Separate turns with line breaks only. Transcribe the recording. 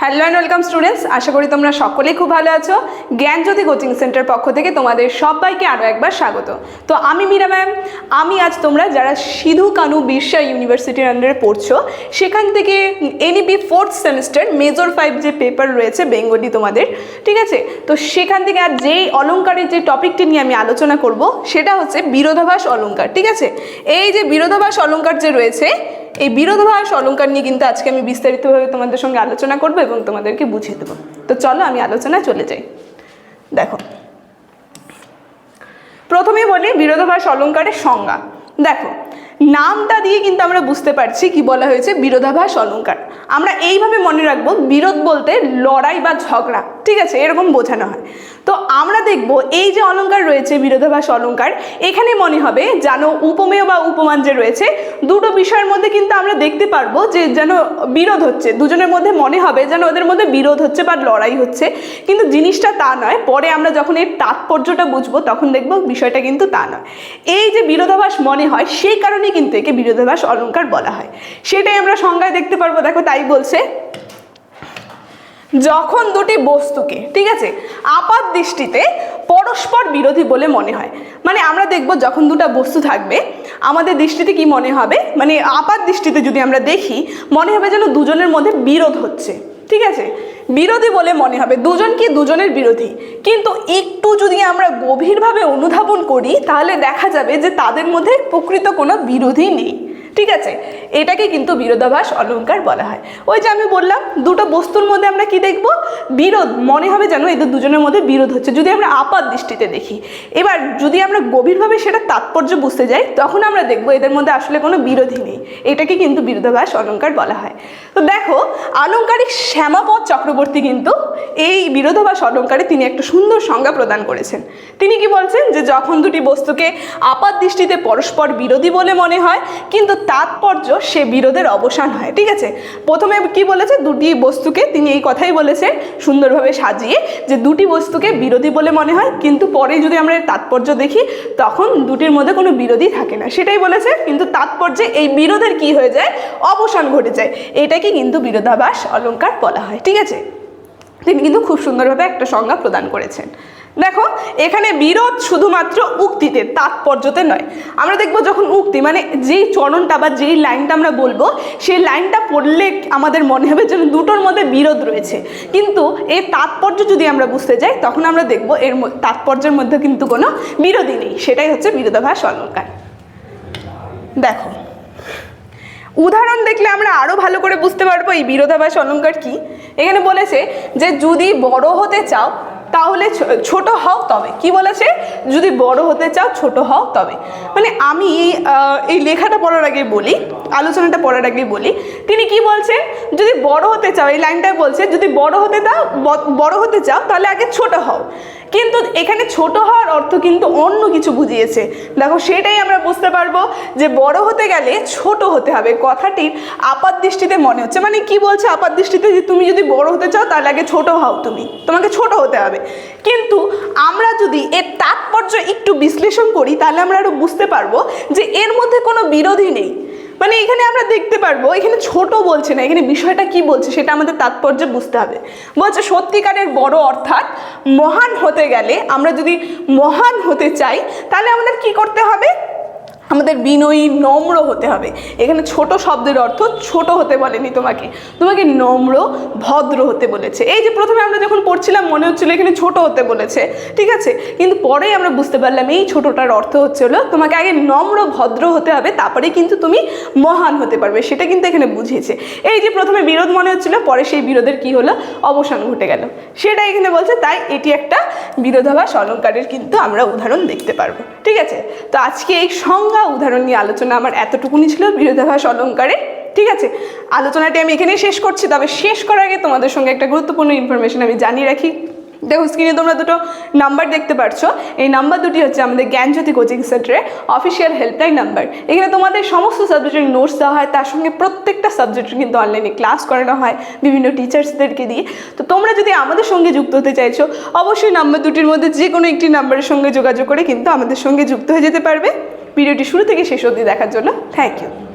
Hello and welcome students আশা করি তোমরা সকলেই খুব ভালো আছো। জ্ঞানজ্যোতি কোচিং সেন্টার পক্ষ থেকে তোমাদের সবাইকে আরও একবার স্বাগত। তো আমি মীরা ম্যাম। আমি আজ তোমরা যারা সিধু কানু বিরসা ইউনিভার্সিটির আন্ডারে পড়ছো, সেখান থেকে NEP fourth semester major five যে পেপার রয়েছে বেঙ্গলি তোমাদের, ঠিক আছে? তো সেখান থেকে আর যেই অলঙ্কারের যে টপিকটি নিয়ে আমি আলোচনা করব, সেটা হচ্ছে বিরোধাভাস অলঙ্কার, ঠিক আছে? এই যে বিরোধাভাস অলঙ্কার যে রয়েছে এই বিরোধাভাস অলঙ্কার নিয়ে কিন্তু আজকে আমি বিস্তারিতভাবে তোমাদের সঙ্গে আলোচনা করব এবং তোমাদেরকে বুঝিয়ে দেবো। তো চলো, আমি আলোচনায় চলে যাই। দেখো, প্রথমে বলি বিরোধাভাস অলঙ্কারের সংজ্ঞা। দেখো, নামটা দিয়ে কিন্তু আমরা বুঝতে পারছি কি বলা হয়েছে বিরোধাভাস অলঙ্কার আমরা এইভাবে মনে রাখব বিরোধ বলতে লড়াই বা ঝগড়া, ঠিক আছে? এরকম বোঝানো হয়। তো আমরা দেখব এই যে অলঙ্কার রয়েছে, বিরোধাভাস অলঙ্কার, এখানে মনে হবে যেন উপমেয় বা উপমান যে রয়েছে, দুটো বিষয়ের মধ্যে কিন্তু আমরা দেখতে পারব যে যেন বিরোধ হচ্ছে। দুজনের মধ্যে মনে হবে যেন ওদের মধ্যে বিরোধ হচ্ছে বা লড়াই হচ্ছে। কিন্তু জিনিসটা তা নয়, পরে আমরা যখন এর তাৎপর্যটা বুঝব, তখন দেখব বিষয়টা কিন্তু তা নয়। এই যে বিরোধাভাস মনে হয়, সেই কারণে কিন্তু একে বিরোধাভাস অলঙ্কার বলা হয়। সেটাই আমরা সংজ্ঞায় দেখতে পারব, দেখো তাই বলছে। যখন দুটি বস্তুকে, ঠিক আছে? আপাত দৃষ্টিতে পরস্পর বিরোধী বলে মনে হয়। মানে আমরা দেখব যখন দুটা বস্তু থাকবে, আমাদের দৃষ্টিতে কি মনে হবে? মানে আপাত দৃষ্টিতে যদি আমরা দেখি, মনে হবে যেন দুজনের মধ্যে বিরোধ হচ্ছে, ঠিক আছে? বিরোধী বলে মনে হবে। দুজন কি দুজনের বিরোধী? কিন্তু একটু যদি আমরা গভীরভাবে অনুধাবন করি, তাহলে দেখা যাবে যে তাদের মধ্যে প্রকৃত কোনো বিরোধী নেই। ঠিক আছে? এটাকে কিন্তু বিরোধাভাস অলঙ্কার বলা হয়। ওই যে আমি বললাম, দুটো বস্তুর মধ্যে আমরা কি দেখব? বিরোধ, মনে হবে যেন এদের দুজনের মধ্যে বিরোধ হচ্ছে। যদি আমরা আপাত দৃষ্টিতে দেখি, এবার যদি আমরা গভীরভাবে সেটা তাৎপর্য বুঝতে যাই, তখন আমরা দেখব এদের মধ্যে আসলে কোনো বিরোধী নেই। এটাকে কিন্তু বিরোধাভাস অলঙ্কার বলা হয়। তো দেখো, আলঙ্কারিক শ্যামাপদ চক্রবর্তী কিন্তু এই বিরোধাভাস অলঙ্কারে তিনি একটা সুন্দর সংজ্ঞা প্রদান করেছেন। তিনি কি বলছেন? যে যখন দুটি বস্তুকে আপাত দৃষ্টিতে পরস্পর বিরোধী বলে মনে হয়, কিন্তু তাৎপর্য সে বিরোধের অবসান হয়, ঠিক আছে? প্রথমে কি বলেছে? দুটি বস্তুকে তিনি এই কথাই বলেছেন সুন্দরভাবে সাজিয়ে যে দুটি বস্তুকে বিরোধী বলে মনে হয়, কিন্তু পরে যদি আমরা তাৎপর্য দেখি, তখন দুটির মধ্যে কোনো বিরোধী থাকে না। সেটাই বলেছে, কিন্তু তাৎপর্যে এই বিরোধের কি হয়ে যায়? অবসান ঘটে যায়। এটাকে কিন্তু বিরোধাভাস অলঙ্কার বলা হয়, ঠিক আছে? তিনি কিন্তু খুব সুন্দরভাবে একটা সংজ্ঞা প্রদান করেছেন। দেখো, এখানে বিরোধ শুধুমাত্র উক্তিতে, তাৎপর্যতে নয়। আমরা দেখব যখন উক্তি মানে যেই চরণটা বা যেই লাইনটা আমরা বলব, সেই লাইনটা পড়লে আমাদের মনে হবে যেন দুটোর মধ্যে বিরোধ রয়েছে। কিন্তু এর তাৎপর্য যদি আমরা বুঝতে যাই, তখন আমরা দেখব এর তাৎপর্যের মধ্যে কিন্তু কোনো বিরোধী নেই। সেটাই হচ্ছে বিরোধাভাস অলঙ্কার। দেখো, উদাহরণ দেখলে আমরা আরও ভালো করে বুঝতে পারব এই বিরোধাভাস অলঙ্কার কি। এখানে বলেছে যে, যদি বড় হতে চাও তাহলে ছোট হও তবে। কি বলেছে? যদি বড় হতে চাও, ছোট হও তবে। মানে আমি এই লেখাটা পড়ার আগে বলি, আলোচনাটা পড়ার আগে বলি। তিনি কি বলছেন? যদি বড় হতে চাও, এই লাইনটা বলছে, যদি বড় হতে চাও বড় হতে চাও, তাহলে আগে ছোট হও। কিন্তু এখানে ছোট হওয়ার অর্থ কিন্তু অন্য কিছু বুঝিয়েছে। দেখো, সেটাই আমরা বুঝতে পারব যে বড় হতে গেলে ছোট হতে হবে। কথাটির আপাত দৃষ্টিতে মনে হচ্ছে। মানে কি বলছে আপাত দৃষ্টিতে? যে তুমি যদি বড় হতে চাও, তাহলে আগে ছোট হও তুমি। তোমাকে ছোট হতে হবে। কিন্তু আমরা যদি এর তাৎপর্য একটু বিশ্লেষণ করি, তাহলে আমরা আরও বুঝতে পারব যে এর মধ্যে কোনো বিরোধী নেই। মানে এখানে আমরা দেখতে পারব, এখানে ছোট বলছে না, এখানে বিষয়টা কি বলছে সেটা আমাদের তাৎপর্য বুঝতে হবে। বলছে, সত্যিকারের বড় অর্থাৎ মহান হতে গেলে আমরা যদি মহান হতে চাই, তাহলে আমাদের কি করতে হবে? আমাদের বিনয়ী নম্র হতে হবে। এখানে ছোট শব্দের অর্থ ছোট হতে বলেনি তোমাকে। তোমাকে নম্র, ভদ্র হতে বলেছে। এই যে প্রথমে আমরা যখন পড়ছিলাম, মনে হচ্ছিল এখানে ছোট হতে বলেছে, ঠিক আছে? কিন্তু পরেই আমরা বুঝতে পারলাম এই ছোটটার অর্থ হচ্ছে হলো, তোমাকে আগে নম্র, ভদ্র হতে হবে তারপরে কিন্তু তুমি মহান হতে পারবে, সেটা কিন্তু এখানে বুঝিয়েছে। এই যে প্রথমে বিরোধ মনে হচ্ছিল, পরে সেই বিরোধের কি হলো? অবসান ঘটে গেল। সেটা এখানে বলছে, তাই এটি একটা বিরোধাভাস, অলঙ্কারের কিন্তু আমরা উদাহরণ দেখতে পারব, ঠিক আছে? তো আজকে এই সংজ্ঞা উদাহরণ নিয়ে আলোচনা আমার এতটুকুনি ছিল, বিরোধাভাস অলঙ্কারে। ঠিক আছে? আলোচনাটি আমি এখানেই শেষ করছি, তবে শেষ করার আগে তোমাদের সঙ্গে একটা গুরুত্বপূর্ণ ইনফরমেশন আমি জানিয়ে রাখি। দেখো স্ক্রিনে তোমরা দুটো নাম্বার দেখতে পাচ্ছ এই নাম্বার দুটি হচ্ছে আমাদের Gyanjyoti coaching centre official helpline number এখানে তোমাদের সমস্ত সাবজেক্টের নোটস দেওয়া হয়, তার সঙ্গে প্রত্যেকটা সাবজেক্টের কিন্তু অনলাইনে ক্লাস করানো হয়, বিভিন্ন টিচার্সদেরকে দিয়ে। তো তোমরা যদি আমাদের সঙ্গে যুক্ত হতে চাইছো, অবশ্যই নাম্বার দুটির মধ্যে যে কোনো একটি নাম্বারের সঙ্গে যোগাযোগ করে কিন্তু আমাদের সঙ্গে যুক্ত হয়ে যেতে পারবে। ভিডিওটি শুরু থেকে শেষ অবধি দেখার জন্য থ্যাংক ইউ